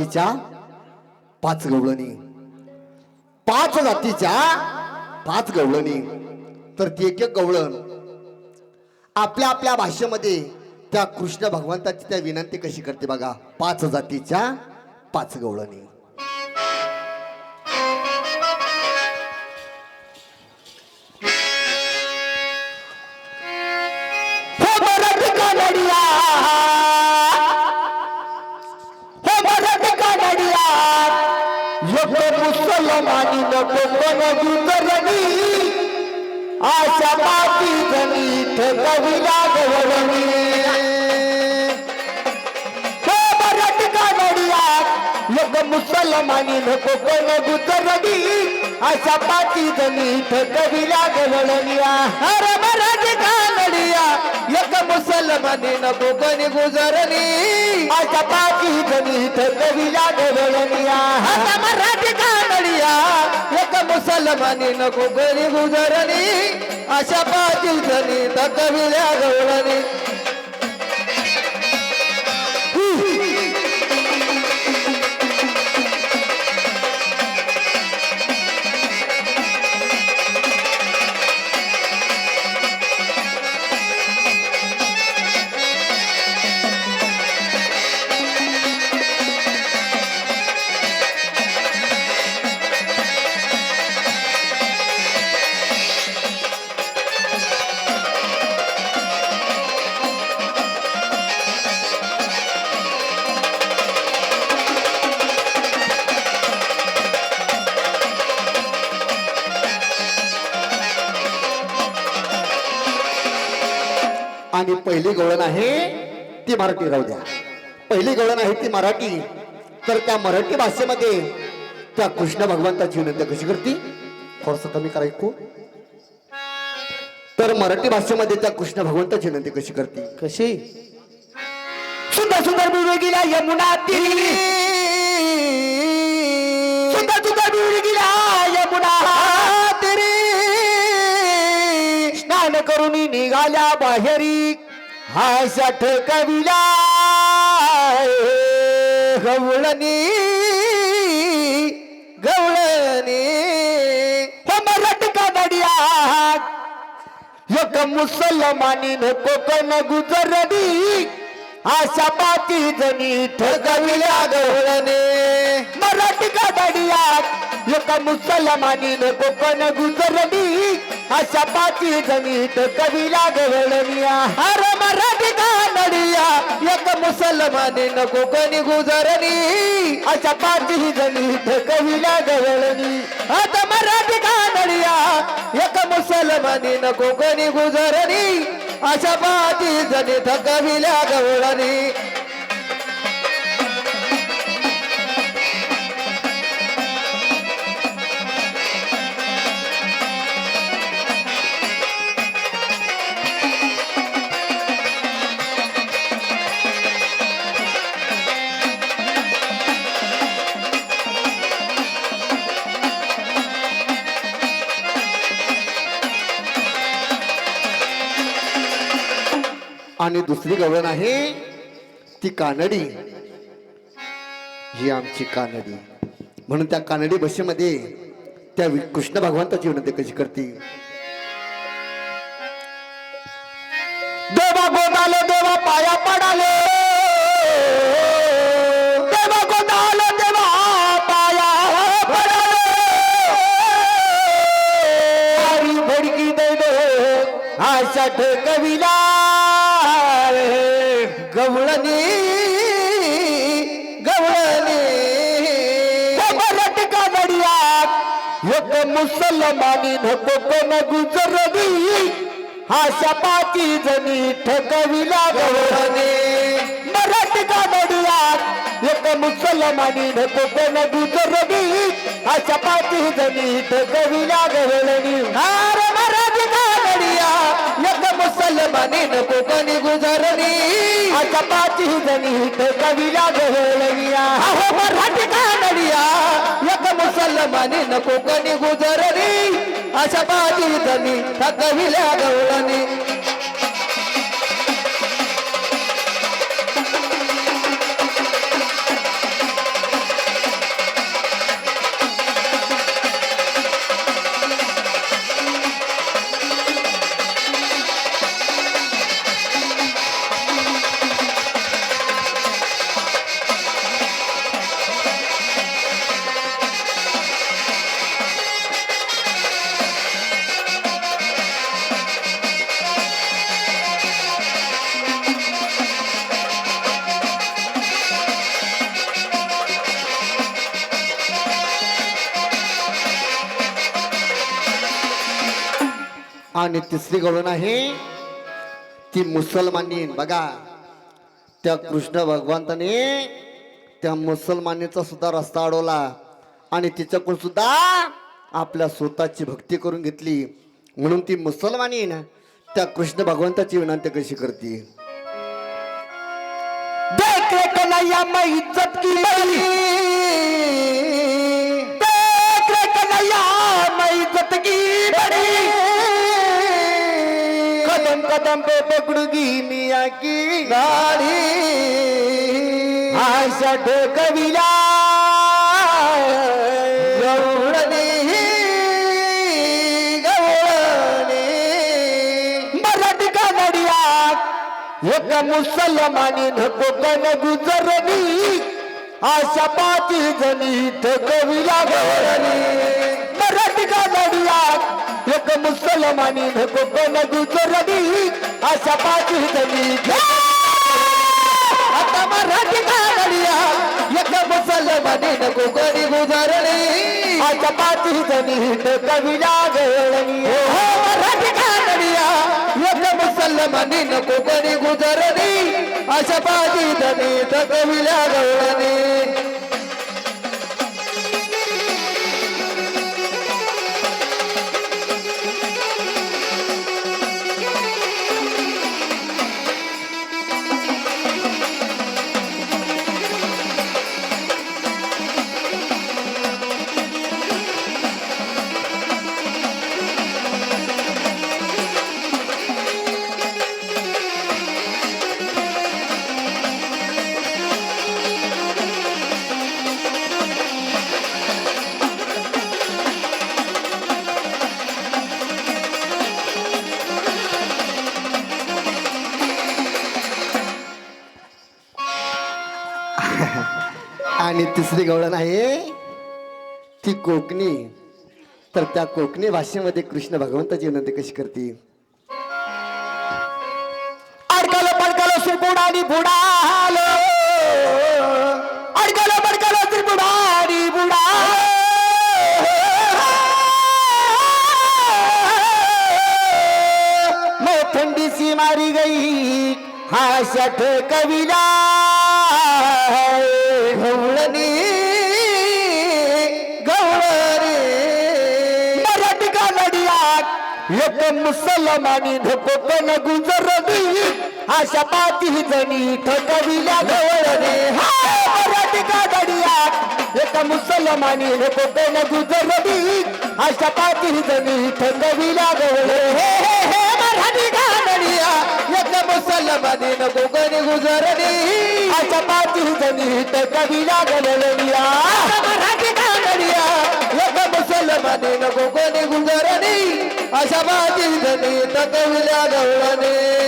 जातीच्या पाच गवळणी. पाच जातीच्या पाच गवळणी. तर ती एक एक गवळण आपल्या आपल्या भाषेमध्ये त्या कृष्ण भगवंताची त्या विनंती कशी करते बघा? पाच जातीच्या पाच गवळणी. मुसलमानी नको कोण गुजरणी आशा माती जणी ठेकविला गवळणी. हो मराठी कानडिया मुसलमानी नको कोण गुजरणी आशा पाती जणी ठेकविला गवळणिया अरे मराठी कानडिया एक मुसलमानी नको कोणी गुजरणी आशा पाती जणी ठेकविला गवळणिया हर मराठी कानडिया सलमानी नको कोणी गुजरणी. अशा पाटील धनी तकविल्या गवळणी. आणि पहिली गवळण आहे ती मराठी राहू द्या. पहिली गवळण आहे ती मराठी. तर त्या मराठी भाषेमध्ये त्या कृष्ण भगवंताची विनंती कशी करते? थोडस कमी करायको तर मराठी भाषेमध्ये त्या कृष्ण भगवंताची विनंती कशी करते? कशी? सुंदर सुंदर बिळू गेला यमुना निघाल्या बाहेरी. हा षठ कविला गवळणी गवळणी. हो मराठी कानडिया. एक मुसलमानीन कोकण गुजरली आशा पाती जणी ठकविल्या गवळणे. मराठी कादडियात एक मुसलमानीन कोकण गुजरली. अशा पाती जमीत ठगविल्या गवळणिया. हर मराठी कानडिया एक मुसलमानीन कोकण गुजरली. अशा पाची जमीत ठगविल्या गवळणी. आता मराठी कानडिया एक मुसलमानी न कोणी गुजरणी अशा पाची जणी थकविल्या गवळणी. आणि दुसरी गवळण आहे ती कानडी. ही आमची कानडी. म्हणून त्या कानडी भाषेमध्ये त्या कृष्ण भगवंताची विनंती कशी करते? देवा गोदाल देवा पाया पडाले. देवा गोदाल देवा पाया पडाले. हरी भडकी दे दो आशा कविला. गवळणी गवळणी. मराठी कानडियात एक मुसलमानी नको कोण गुजरली हा पाती जणी ठकविला गवळणी. मराठी कानडियात एक मुसलमानी नको कोण गुजरली हा पाती जणी ठकविला गवळणी. अरे मराठी कानडिया एक मुसलमानी नको कोणी गुज़रणी. आशा पाती जणी कविला गवळणिया हो मराठी कानडिया एक मुसलमानी नको कोणी गुजरली. अशा पाती जणी कविला गवळणी आणि तिसरी गवळण आहे ती मुसलमानी बघा त्या कृष्ण भगवंताने त्या मुसलमानीचा सुद्धा रस्ता अडवला आणि तिच्याकडून सुद्धा आपल्या स्वतःची भक्ती करून घेतली. म्हणून ती मुसलमानीन त्या कृष्ण भगवंताची विनंती कशी करते? देख रे कन्हैया मैं इज्जत की कदम पे पकड़ूगी मिया की गाड़ी आशा कविला एक मुसलमानी नको कन गुजरणी आशा पाच जणी कविला गौरणी मराठी का लढूया एक मुसलमानी कोकण गुजरली आशा पाची जणी आता मराठी का नडिया एक मुसलमानी कोकणी गुजरली आशा पाची जणी कविला गौरणी हो मराठी का एक मुसलमानी नको कोणी गुजरणी. अशा आणि तिसरी गवळण आहे. ती कोकणी. तर त्या कोकणी भाषेमध्ये कृष्ण भगवंताची विनंती कशी करते? अडकल पडकल सुपुडानी बुडाल. अडकल पडकल त्रिपुडानी बुडा मैं ठंडी सी मारी गई हा शठ कविला एक मुसलमानी कोकण गुजरली अशा पाती जणी ठकविल्या गवळणे. मराठी कादडिया. एक मुसलमानी कोकण गुजरली अशा पाती जणी ठकविल्या गवळे हे हे हे मराठी कादडिया. एक मुसलमानी नको कोकण गुजरली अशा पाती जणी ठकविल्या गवळणिया माने नको कोणी गुजरणी अशा पाती जणी ठकविल्या गवळणी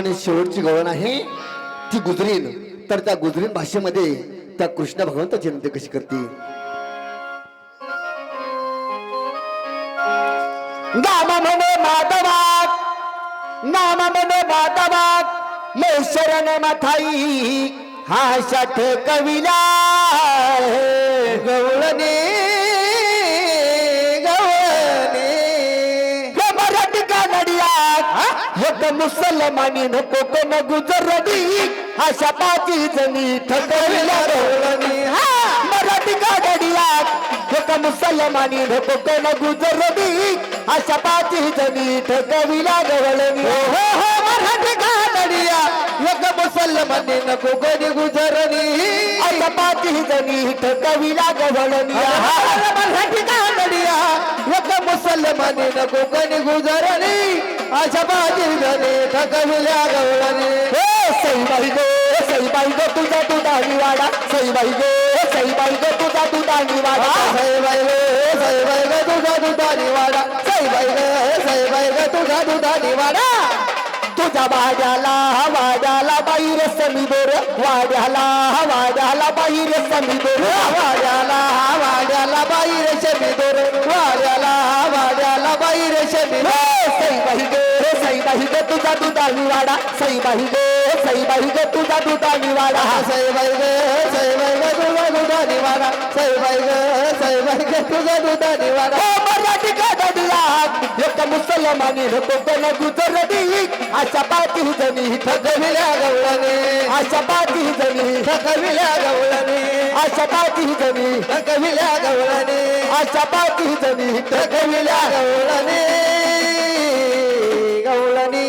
आणि शेवटची गवळण आहे ती गुजरीन. तर त्या गुजरीन भाषेमध्ये त्या कृष्ण भगवंताची विनंती कशी करते? नाम म्हणे माधवात नाम म्हणे माधवात मै शरण हा शठ कविला. गवळणे गवळणे मुसलमानी नको कोण गुजरली अशा पाची जणी ठकविल्या गवळणी मराठी का नडियात मुसलमानी नको कोण गुजरली अशा पाची जणी ठकविला गवळणी हो, हो हो मराठी का नडिया एक मुसलमानी नको कोणी गुजरली अशा पाची जणी ठकविला गवळणी मराठी का नडिया एक मुसलमानी नको कोणी गुजरली अशा पाची जणी ठकविल्या गवळणी हो सईबाई गो सईबाई गो तुझा तू दाणी वाडा सईबाई गो सईबाई गो तुझा तू दाणी वाडा सईबाई गो सईबाई गो तुझा तू दाणी वाडा सईबाई गो सईबाई गो तुझा तू दाणी वाडा तुझ्या वाड्याला वाड्याला बाहेर समीदोर वाड्याला वाड्याला बाहेर समीदोर वाड्याला वाड्याला बाहेर शमीदोर वाड्याला वाड्याला बाहेर शमीदोर सई बाई गे सई बाई गे तुझा दुधानी वाडा सई बाई गे सई बाई गे तुझा दुधानी वाडा सई बाई गे सई बाई गे तुझा दुधानी वाडा सई बाई गे सई बाई गे तुझा दुधानी वाडा मराठी का आता मुसलमानी होतो गुजरती अशा पाती जणी थकविल्या गवळाने अशा पाती जणी थकविल्या गवळाने अशा पाती जमी थकविल्या गवळाने अशा पाती जमी थकविल्या गवळाने गवळाने